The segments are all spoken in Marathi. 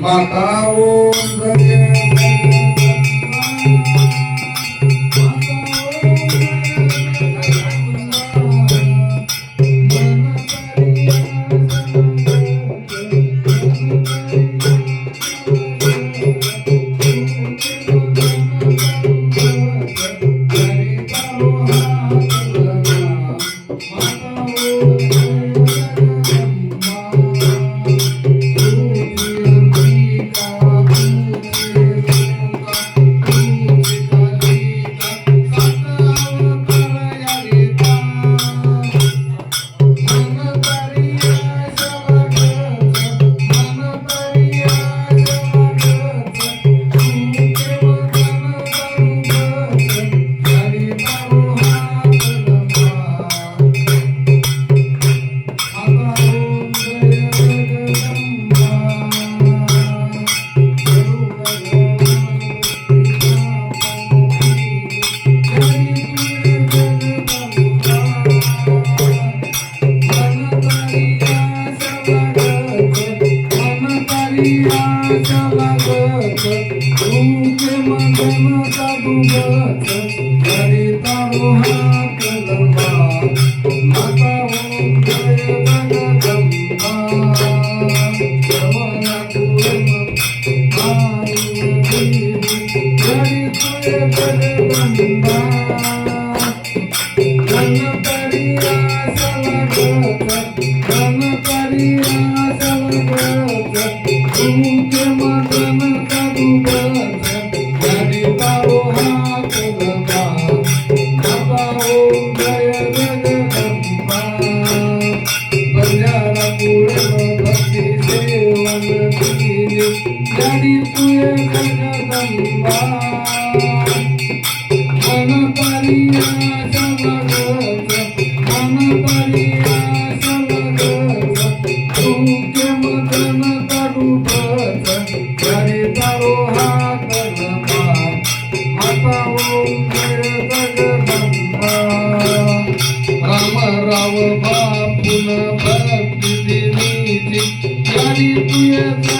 Mataun ganyan मदन घडी तुय घन परिया समगत घन परिया समगत तुमचे मदन तडुपत घरी तारो हा करमा आता ओम खेळ जगदंबा राम राव बापुन भक्ती दिनी तुय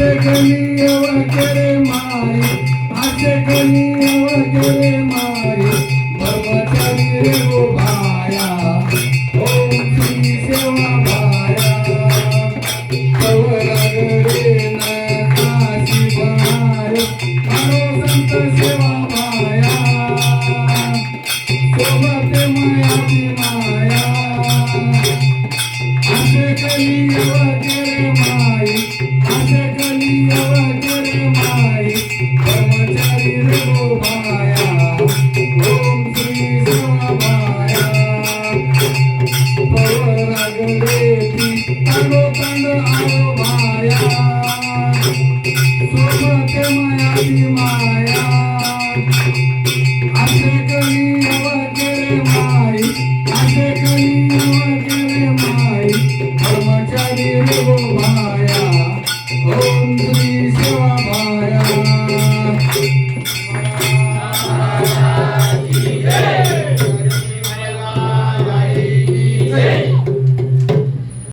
આજે Is your